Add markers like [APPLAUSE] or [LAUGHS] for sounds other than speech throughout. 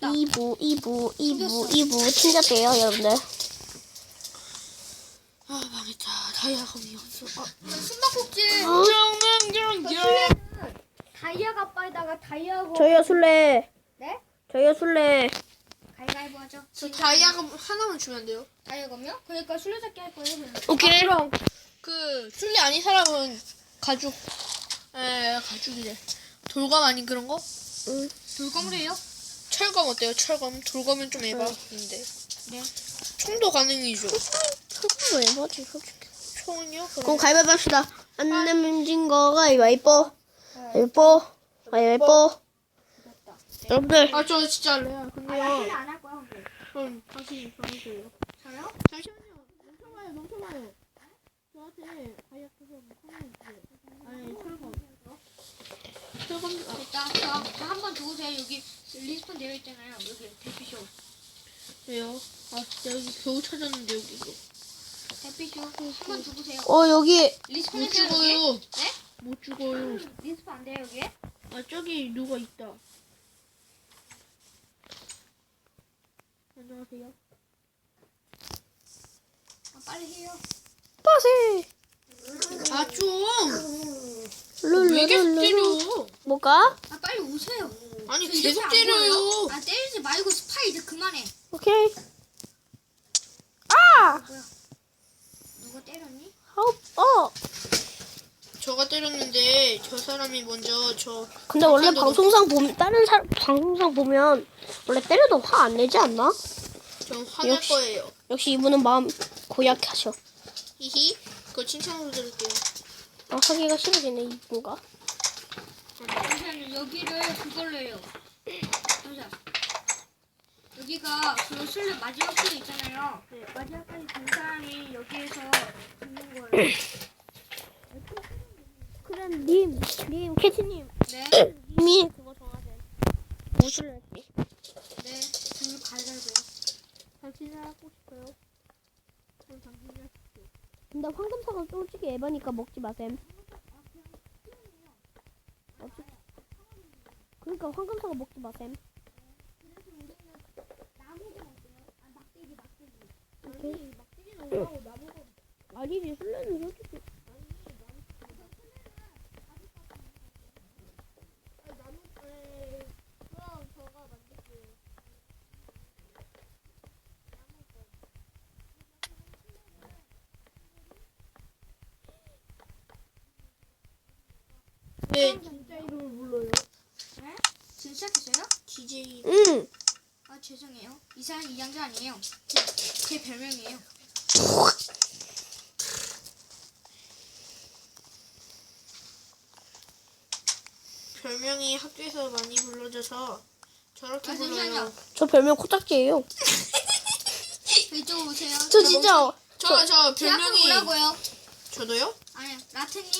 튕겼다. 2부, 2부, 2부, 2부 튕겼대요, 여러분들. 아 망했다. 다이아감이 없어. 아, 숨바꼭질. 정명경경. 다이아가 빠에다가 다이아고. 저희요, 술래. 네? 저희요, 술래. 가위바위보 하죠. 저 다이아감 하나만 주면 안 돼요? 다이아감요? 그러니까 술래잡기 할 거예요. 오케이. 그럼 그 술래 아닌 사람은 가죽. 에 가죽이래. 돌검 아닌 그런 거? 돌검을해요? 철검 어때요? 철검. 돌검은 좀 에바인데. 네. 총도 가능이죠. 그거 왜 뭐지, 솔직히. 총은요? 그럼 그럼 가위바위보 합시다. 안 내면 진 거가. 이뻐. 가위바위보. 됐다. 여러분들. 아저 진짜 할래요. 아, 근데요. 안 할 거야. 근데. 그럼 당신이 정해줘요. 저요? 잠시만요. 멈춰봐요. 멈춰봐요. 저한테 다이아 크고 하나만 주세요. 아니 철검. 됐다. 저, 저한번 두고세요. 여기 리스폰 되어 있잖아요. 여기 대피쇼. 왜요? 아 진짜 여기 겨우 찾았는데 여기 이거. 대피쇼. 한번 두고세요. 어, 여기. 리스폰 못 해줘요, 여기? 죽어요. 네? 못 죽어요. 리스폰 안 돼요, 여기에? 아 저기 누가 있다. 안녕하세요. 아, 빨리 해요. 빠세. 아 좀. 왜 계속 룰루룰루. 때려? 뭐가? 아, 빨리 오세요. 아니 저 이렇게 계속 안 때려요. 보여요? 아, 때리지 말고 스파이 이제 그만해. 오케이. 아! 뭐야? 누가 때렸니? 어, 어. 저가 때렸는데 저 사람이 먼저 저 근데 원래 방송상 보면 다른 사 방송상 보면 원래 때려도 화 안 내지 않나? 전 화낼 역시. 거예요. 역시 이분은 마음 고약하셔. 히히. 그거 칭찬으로 드릴게요. 아, 하기가 싫어지네. 잠시만요. 여기를 그걸로 해요. 잠시만. 여기가 그 술래 마지막 길 있잖아요. 네, 마지막까지 간 사람이 여기에서 죽는 거예요. 그래 님, 님 캐치님, 네, 님이 그거 정하세요. 무술 할지. 네. 둘 가위바위보요. 당신이 하고 싶어요. 그럼 당신이 하십시오. 근데 황금사가 솔직히 에바니까 먹지 마셈. 그러니까 황금사가 먹지 마셈. 아니지 술래는 솔직히 네. 진짜 이름을 불러요. 네? 지금 시작했어요? DJ. 응. 아 죄송해요. 이 사람 이양자 아니에요. 제, 제 별명이에요. 별명이 학교에서 많이 불러져서 저렇게 아, 불러요. 잠시만요. 저 별명 코딱지예요. [LAUGHS] 이쪽으로 오세요. 저 진짜 저, 저 제 앞으로 별명이 오라고요. 저도요? 아니 라테님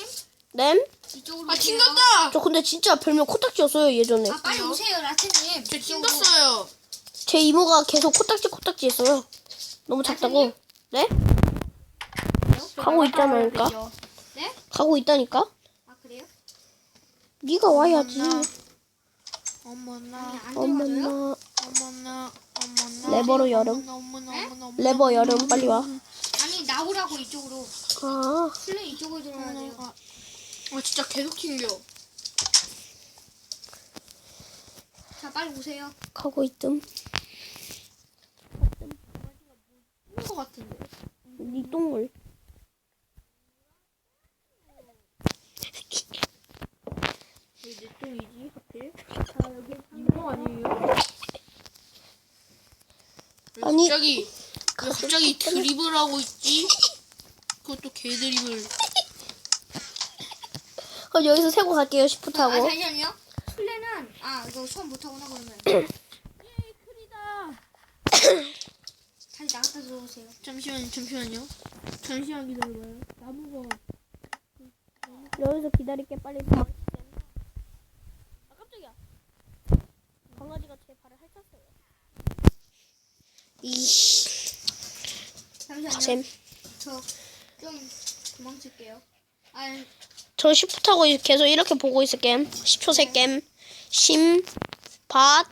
램? 이쪽으로 아 오세요. 튕겼다. 저 근데 진짜 별명 코딱지였어요 예전에. 아 빨리? 오세요 라테님. 저. 튕겼어요. 제 이모가 계속 코딱지 코딱지 했어요. 너무 작다고. 네? 가고 있잖아요, 그러니까. 네? 가고 있다니까. 아 그래요? 네가 와야지. 어머나? 어머나. 어머나, 어머나. 레버로 여름. 어머나, 레버 여름 빨리 와. 아니 나오라고 이쪽으로. 아, 플레이 이쪽으로 들어가야 돼요. 아 진짜 계속 튕겨. 자 빨리 오세요. 가고 있음. 튕거 같은데. 네 똥물. 왜내 똥이지 하필? 아 여기 이거 아니에요? 왜 아니. 갑자기 왜 갑자기 드립을 하고 있지? 그것도 개 드립을. 그럼 여기서 세고 갈게요. 시프트 아 하고. 잠시만요. 플레는 아 이거 수업 못하구나 그러면. [COUGHS] [COUGHS] 다시 나갔다 들어오세요. 잠시만요, 잠시만요. 잠시만 기다려봐요. 나무가 여기서 기다릴게 빨리. 아 깜짝이야. 강아지가 제 발을 핥았어요. 이씨. 잠시만요. 가셈. 저좀 도망칠게요. 아 저 시프트 하고 계속 이렇게 보고 있을게. 10초 셀게. 심, 밭,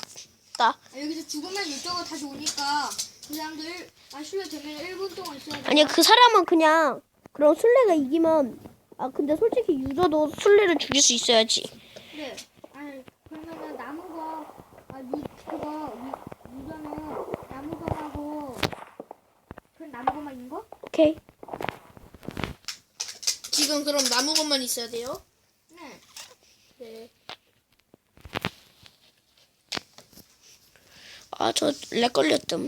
없다. 아, 여기서 죽으면 이쪽으로 다시 오니까 그 사람들 아 술래 되면 1분 동안 있어야 돼. 아니야 그 사람은 그냥 그런 술래가 이기면 아 근데 솔직히 유저도 술래를 죽일 수 있어야지. 그래. 아니 그러면은 거아 유, 그거 유, 유저는 남은 거하고 그 거만 있는 거? 오케이. 지금 그럼 나무 것만 있어야 돼요? 네. 네. 아 저 렉 걸렸음.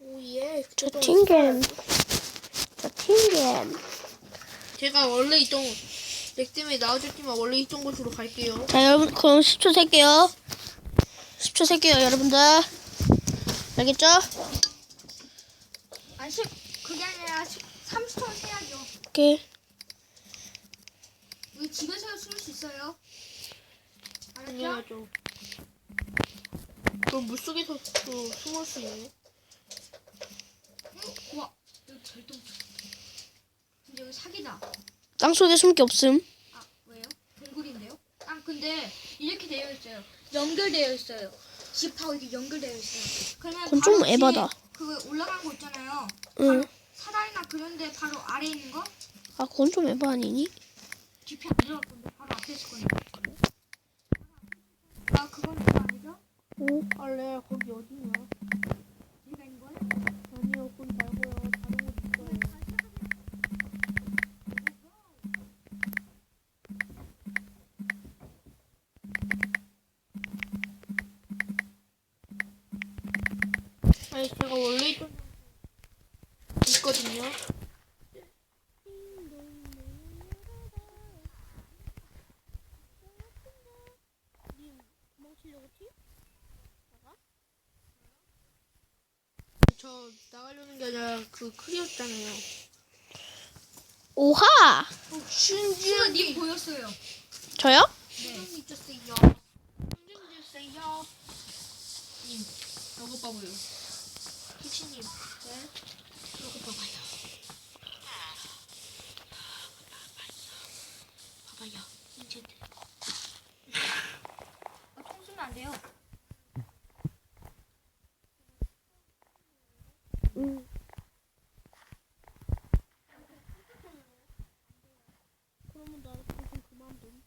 오예. 저 팅겜. 저 팅겜. 제가 원래 있던 렉 때문에 나와줬지만 원래 있던 곳으로 갈게요. 자 여러분 그럼 10초 셀게요. 10초 셀게요 여러분들. 알겠죠? 아니 10 그게 아니라 10, 30초 세야죠. 오케이. 집에서 숨을 수 있어요. 알았죠? 당연하죠. 그럼 물속에서 또 숨을 수 있네. 응? 우와 여기 절동. 근데 여기 사기다. 땅 속에 숨을 게 없음. 아 왜요? 동굴인데요? 아 근데 이렇게 되어 있어요. 연결되어 있어요. 집하고 이렇게 연결되어 있어요. 그러면 그건 바로 좀 에바다. 뒤에 그 올라간 거 있잖아요. 응. 사다리나 그런데 바로 아래 에 있는 거 아 그건 좀 에바 아니니? 뒤에 안 들어갈 건데 바로 앞에 있을 거예요. 아 그건 좀 아니죠? 응. 원래 거기 어디냐? 여기가 있는 거예요? 아니요, 거기 말고요. 다른 곳 있어요. 아니 제가 원래 있던 있거든요. 저 나가려는 게 아니라 그 클리어잖아요. 오하. 수아님 보였어요. 저요? 수아님 있었어요. 주세요. 님, 이거 봐봐요. 희치님, 네? 이거 봐봐요. 봐봐요. 이제 아, 총 쏘면 안 돼요. 응. 그러면 나 방송 그만둔.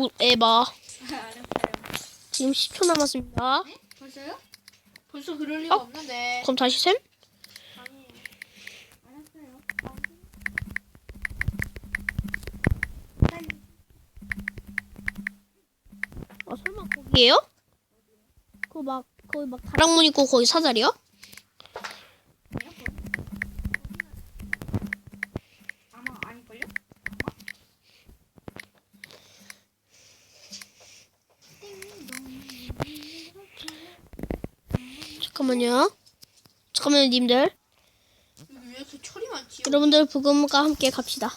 요 에바. 지금 10초 남았습니다. 벌써요? 벌써 그럴 리가 어? 없는데. 그럼 다시 셈? 아니에요. 알았어요. 아 설마 거기에요? 그거 막 거기 막 다락문 있고 거기 사다리요? 아마 아닐걸요? 잠깐만요. 잠깐만요, 님들. 여러분들 부금과 함께 갑시다.